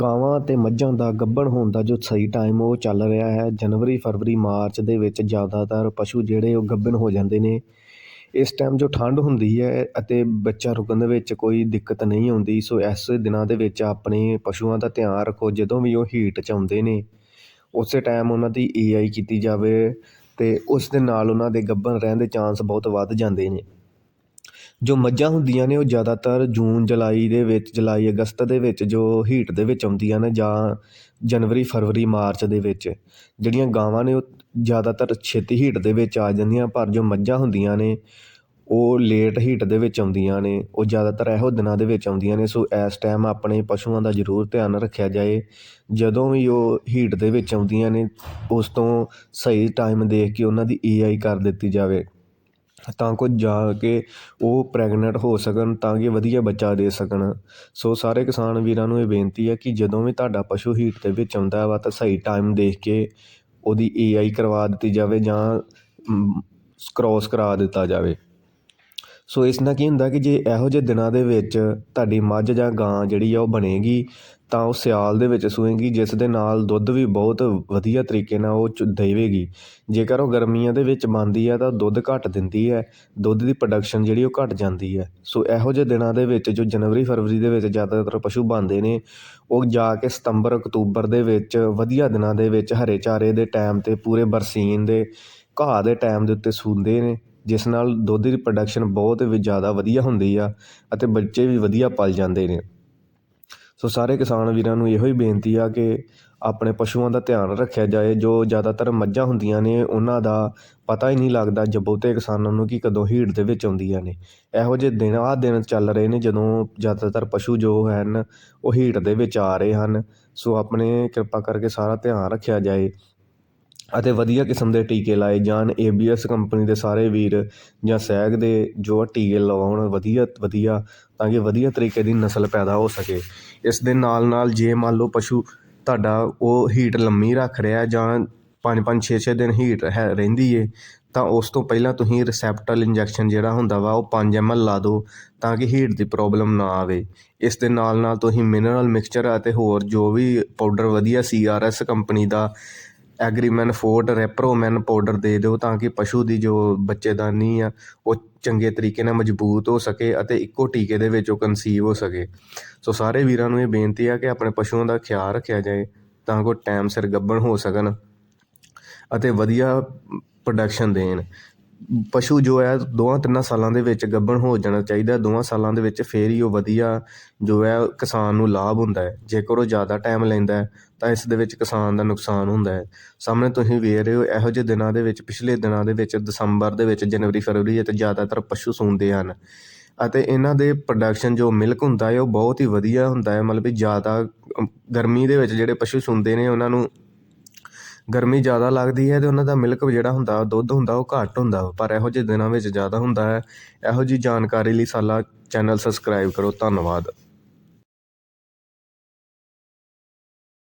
ਗਾਵਾਂ ਅਤੇ ਮੱਝਾਂ ਦਾ ਗੱਭਣ ਹੋਣ ਦਾ ਜੋ ਸਹੀ ਟਾਈਮ ਉਹ ਚੱਲ ਰਿਹਾ ਹੈ, ਜਨਵਰੀ, ਫਰਵਰੀ, ਮਾਰਚ ਦੇ ਵਿੱਚ ਜ਼ਿਆਦਾਤਰ ਪਸ਼ੂ ਜਿਹੜੇ ਉਹ ਗੱਭਣ ਹੋ ਜਾਂਦੇ ਨੇ। ਇਸ ਟਾਈਮ ਜੋ ਠੰਡ ਹੁੰਦੀ ਹੈ ਅਤੇ ਬੱਚਾ ਰੁਕਣ ਦੇ ਵਿੱਚ ਕੋਈ ਦਿੱਕਤ ਨਹੀਂ ਆਉਂਦੀ, ਸੋ ਇਸ ਦਿਨਾਂ ਦੇ ਵਿੱਚ ਆਪਣੇ ਪਸ਼ੂਆਂ ਦਾ ਧਿਆਨ ਰੱਖੋ, ਜਦੋਂ ਵੀ ਉਹ ਹੀਟ 'ਚ ਆਉਂਦੇ ਨੇ। ਉਸੇ ਟਾਈਮ ਉਹਨਾਂ ਦੀ ਏ ਆਈ ਕੀਤੀ ਜਾਵੇ ਅਤੇ ਉਸ ਦੇ ਨਾਲ ਉਹਨਾਂ ਦੇ ਗੱਭਣ ਰਹਿਣ ਦੇ ਚਾਂਸ ਬਹੁਤ ਵੱਧ ਜਾਂਦੇ ਨੇ। ਜੋ ਮੱਝਾਂ ਹੁੰਦੀਆਂ ਨੇ ਉਹ ਜ਼ਿਆਦਾਤਰ ਜੂਨ, ਜੁਲਾਈ ਦੇ ਵਿੱਚ, ਜੁਲਾਈ, ਅਗਸਤ ਦੇ ਵਿੱਚ, ਜੋ ਹੀਟ ਦੇ ਵਿੱਚ ਆਉਂਦੀਆਂ ਨੇ ਜਾਂ ਜਨਵਰੀ, ਫਰਵਰੀ, ਮਾਰਚ ਦੇ ਵਿੱਚ, ਜਿਹੜੀਆਂ ਗਾਵਾਂ ਨੇ ਉਹ ਜ਼ਿਆਦਾਤਰ ਛੇਤੀ ਹੀਟ ਦੇ ਵਿੱਚ ਆ ਜਾਂਦੀਆਂ, ਪਰ ਜੋ ਮੱਝਾਂ ਹੁੰਦੀਆਂ ਨੇ, ਉਹ ਲੇਟ ਹੀਟ ਦੇ ਵਿੱਚ ਆਉਂਦੀਆਂ ਨੇ, ਉਹ ਜ਼ਿਆਦਾਤਰ ਇਹੋ ਦਿਨਾਂ ਦੇ ਵਿੱਚ ਆਉਂਦੀਆਂ ਨੇ, ਸੋ ਇਸ ਟਾਈਮ ਆਪਣੇ ਪਸ਼ੂਆਂ ਦਾ ਜ਼ਰੂਰ ਧਿਆਨ ਰੱਖਿਆ ਜਾਏ, ਜਦੋਂ ਵੀ ਉਹ ਹੀਟ ਦੇ ਵਿੱਚ ਆਉਂਦੀਆਂ ਨੇ, ਉਸ ਤੋਂ ਸਹੀ ਟਾਈਮ ਦੇਖ ਕੇ ਉਹਨਾਂ ਦੀ ਏ ਆਈ ਕਰ ਦਿੱਤੀ ਜਾਵੇ। ਤਾਂ ਕੁਝ ਜਾ ਕੇ ਉਹ ਪ੍ਰੈਗਨੈਂਟ ਹੋ ਸਕਣ ਤਾਂ ਕਿ ਵਧੀਆ ਬੱਚਾ ਦੇ ਸਕਣ। ਸੋ ਸਾਰੇ ਕਿਸਾਨ ਵੀਰਾਂ ਨੂੰ ਇਹ ਬੇਨਤੀ ਹੈ ਕਿ ਜਦੋਂ ਵੀ ਤੁਹਾਡਾ ਪਸ਼ੂ ਹੀਟ ਦੇ ਵਿੱਚ ਆਉਂਦਾ ਵਾ ਤਾਂ ਸਹੀ ਟਾਈਮ ਦੇਖ ਕੇ ਉਹਦੀ ਏ ਆਈ ਕਰਵਾ ਦਿੱਤੀ ਜਾਵੇ ਜਾਂ ਕਰੋਸ ਕਰਾ ਦਿੱਤਾ ਜਾਵੇ। ਸੋ ਇਸ ਨਾਲ ਕੀ ਹੁੰਦਾ ਕਿ ਜੇ ਇਹੋ ਜਿਹੇ ਦਿਨਾਂ ਦੇ ਵਿੱਚ ਤੁਹਾਡੀ ਮੱਝ ਜਾਂ ਗਾਂ ਜਿਹੜੀ ਆ ਉਹ ਬਣੇਗੀ ਤਾਂ ਉਹ ਸਿਆਲ ਦੇ ਵਿੱਚ ਸੂਏਗੀ, ਜਿਸ ਦੇ ਨਾਲ ਦੁੱਧ ਵੀ ਬਹੁਤ ਵਧੀਆ ਤਰੀਕੇ ਨਾਲ ਉਹ ਚ ਦੇਵੇਗੀ। ਜੇਕਰ ਉਹ ਗਰਮੀਆਂ ਦੇ ਵਿੱਚ ਬਣਦੀ ਹੈ ਤਾਂ ਦੁੱਧ ਘੱਟ ਦਿੰਦੀ ਹੈ, ਦੁੱਧ ਦੀ ਪ੍ਰੋਡਕਸ਼ਨ ਜਿਹੜੀ ਉਹ ਘੱਟ ਜਾਂਦੀ ਹੈ। ਸੋ ਇਹੋ ਜਿਹੇ ਦਿਨਾਂ ਦੇ ਵਿੱਚ ਜੋ ਜਨਵਰੀ, ਫਰਵਰੀ ਦੇ ਵਿੱਚ ਜ਼ਿਆਦਾਤਰ ਪਸ਼ੂ ਬਣਦੇ ਨੇ, ਉਹ ਜਾ ਕੇ ਸਤੰਬਰ, ਅਕਤੂਬਰ ਦੇ ਵਿੱਚ ਵਧੀਆ ਦਿਨਾਂ ਦੇ ਵਿੱਚ ਹਰੇ ਚਾਰੇ ਦੇ ਟਾਈਮ 'ਤੇ ਪੂਰੇ ਬਰਸੀਨ ਦੇ ਘਾਹ ਦੇ ਟਾਈਮ ਦੇ ਉੱਤੇ ਸੂੰਦੇ ਨੇ, ਜਿਸ ਨਾਲ ਦੁੱਧ ਦੀ ਪ੍ਰੋਡਕਸ਼ਨ ਬਹੁਤ ਵੀ ਜ਼ਿਆਦਾ ਵਧੀਆ ਹੁੰਦੀ ਆ ਅਤੇ ਬੱਚੇ ਵੀ ਵਧੀਆ ਪਲ ਜਾਂਦੇ ਨੇ। ਸੋ ਸਾਰੇ ਕਿਸਾਨ ਵੀਰਾਂ ਨੂੰ ਇਹੋ ਹੀ ਬੇਨਤੀ ਆ ਕਿ ਆਪਣੇ ਪਸ਼ੂਆਂ ਦਾ ਧਿਆਨ ਰੱਖਿਆ ਜਾਏ, ਜੋ ਜ਼ਿਆਦਾਤਰ ਮੱਝਾਂ ਹੁੰਦੀਆਂ ਨੇ, ਉਹਨਾਂ ਦਾ ਪਤਾ ਹੀ ਨਹੀਂ ਲੱਗਦਾ ਜ ਬਹੁਤੇ ਕਿਸਾਨਾਂ ਨੂੰ ਕਿ ਕਦੋਂ ਹੀਟ ਦੇ ਵਿੱਚ ਆਉਂਦੀਆਂ ਨੇ। ਇਹੋ ਜਿਹੇ ਦਿਨ ਆਹ ਦਿਨ ਚੱਲ ਰਹੇ ਨੇ ਜਦੋਂ ਜ਼ਿਆਦਾਤਰ ਪਸ਼ੂ ਜੋ ਹਨ, ਉਹ ਹੀਟ ਦੇ ਵਿੱਚ ਆ ਰਹੇ ਹਨ। ਸੋ ਆਪਣੇ ਕਿਰਪਾ ਕਰਕੇ ਸਾਰਾ ਧਿਆਨ ਰੱਖਿਆ ਜਾਏ। ਅਤੇ ਵਧੀਆ ਕਿਸਮ ਦੇ ਟੀਕੇ ਲਾਏ ਜਾਣ। ਏ ਬੀ ਏਬੀਐਸ ਕੰਪਨੀ ਦੇ ਸਾਰੇ ਵੀਰ ਜਾਂ ਸਹਿਗ ਦੇ ਜੋ ਟੀਕੇ ਲਵਾਉਣ, ਵਧੀਆ ਵਧੀਆ, ਤਾਂ ਕਿ ਵਧੀਆ ਤਰੀਕੇ ਦੀ ਨਸਲ ਪੈਦਾ ਹੋ ਸਕੇ। ਇਸ ਦੇ ਨਾਲ ਨਾਲ ਜੇ ਮੰਨ ਲਓ ਪਸ਼ੂ ਤੁਹਾਡਾ ਉਹ ਹੀਟ ਲੰਮੀ ਰੱਖ ਰਿਹਾ ਜਾਂ 5-5 6-6 ਦਿਨ ਹੀਟ ਹੈ ਰਹਿੰਦੀ ਏ, ਤਾਂ ਉਸ ਤੋਂ ਪਹਿਲਾਂ ਤੁਸੀਂ ਰਿਸੈਪਟਲ ਇੰਜੈਕਸ਼ਨ ਜਿਹੜਾ ਹੁੰਦਾ ਵਾ ਉਹ 5 ml ਲਾ ਦਿਓ ਤਾਂ ਕਿ ਹੀਟ ਦੀ ਪ੍ਰੋਬਲਮ ਨਾ ਆਵੇ। ਇਸ ਦੇ ਨਾਲ ਨਾਲ ਤੁਸੀਂ ਮਿਨਰਲ ਮਿਕਸਚਰ ਅਤੇ ਹੋਰ ਜੋ ਵੀ ਪਾਊਡਰ ਵਧੀਆ ਸੀਆਰਐਸ ਕੰਪਨੀ ਦਾ ਐਗਰੀਮੈਨ ਫੋਰਟ ਰੈਪਰੋਮੈਨ ਪਾਊਡਰ ਦੇ ਦਿਓ ਤਾਂ ਕਿ ਪਸ਼ੂ ਦੀ ਜੋ ਬੱਚੇਦਾਨੀ ਆ, ਉਹ ਚੰਗੇ ਤਰੀਕੇ ਨਾਲ ਮਜ਼ਬੂਤ ਹੋ ਸਕੇ ਅਤੇ ਇੱਕੋ ਟੀਕੇ ਦੇ ਵਿੱਚ ਉਹ ਕਨਸੀਵ ਹੋ ਸਕੇ। ਸੋ ਸਾਰੇ ਵੀਰਾਂ ਨੂੰ ਇਹ ਬੇਨਤੀ ਆ ਕਿ ਆਪਣੇ ਪਸ਼ੂਆਂ ਦਾ ਖਿਆਲ ਰੱਖਿਆ ਜਾਏ ਤਾਂ ਕਿ ਉਹ ਟਾਈਮ ਸਿਰ ਗੱਭਣ ਹੋ ਸਕਣ ਅਤੇ ਵਧੀਆ ਪ੍ਰੋਡਕਸ਼ਨ ਦੇਣ। ਪਸ਼ੂ ਜੋ ਹੈ ਦੋਵਾਂ ਤਿੰਨਾਂ ਸਾਲਾਂ ਦੇ ਵਿੱਚ ਗੱਭਣ ਹੋ ਜਾਣਾ ਚਾਹੀਦਾ। ਦੋਵਾਂ ਸਾਲਾਂ ਦੇ ਵਿੱਚ ਫਿਰ ਹੀ ਉਹ ਵਧੀਆ ਜੋ ਹੈ, ਕਿਸਾਨ ਨੂੰ ਲਾਭ ਹੁੰਦਾ ਹੈ। ਜੇਕਰ ਉਹ ਜ਼ਿਆਦਾ ਟਾਈਮ ਲੈਂਦਾ ਤਾਂ ਇਸ ਦੇ ਵਿੱਚ ਕਿਸਾਨ ਦਾ ਨੁਕਸਾਨ ਹੁੰਦਾ ਹੈ। ਸਾਹਮਣੇ ਤੁਸੀਂ ਵੇਖ ਰਹੇ ਹੋ, ਇਹੋ ਜਿਹੇ ਦਿਨਾਂ ਦੇ ਵਿੱਚ, ਪਿਛਲੇ ਦਿਨਾਂ ਦੇ ਵਿੱਚ, ਦਸੰਬਰ ਦੇ ਵਿੱਚ, ਜਨਵਰੀ, ਫਰਵਰੀ ਅਤੇ ਜ਼ਿਆਦਾਤਰ ਪਸ਼ੂ ਸੂੰਦੇ ਹਨ। ਅਤੇ ਇਹਨਾਂ ਦੇ ਪ੍ਰੋਡਕਸ਼ਨ ਜੋ ਮਿਲਕ ਹੁੰਦਾ ਹੈ, ਉਹ ਬਹੁਤ ਹੀ ਵਧੀਆ ਹੁੰਦਾ ਹੈ। ਮਤਲਬ ਵੀ ਜ਼ਿਆਦਾ ਗਰਮੀ ਦੇ ਵਿੱਚ ਜਿਹੜੇ ਪਸ਼ੂ ਸੂੰਦੇ ਨੇ, ਉਹਨਾਂ ਨੂੰ ਗਰਮੀ ਜ਼ਿਆਦਾ ਲੱਗਦੀ ਹੈ ਅਤੇ ਉਹਨਾਂ ਦਾ ਮਿਲਕ ਜਿਹੜਾ ਹੁੰਦਾ, ਦੁੱਧ ਹੁੰਦਾ, ਉਹ ਘੱਟ ਹੁੰਦਾ ਪਰ ਇਹੋ ਜਿਹੇ ਦਿਨਾਂ ਵਿੱਚ ਜ਼ਿਆਦਾ ਹੁੰਦਾ ਹੈ। ਇਹੋ ਜਿਹੀ ਜਾਣਕਾਰੀ ਲਈ ਸਾਡਾ ਚੈਨਲ ਸਬਸਕ੍ਰਾਈਬ ਕਰੋ। ਧੰਨਵਾਦ।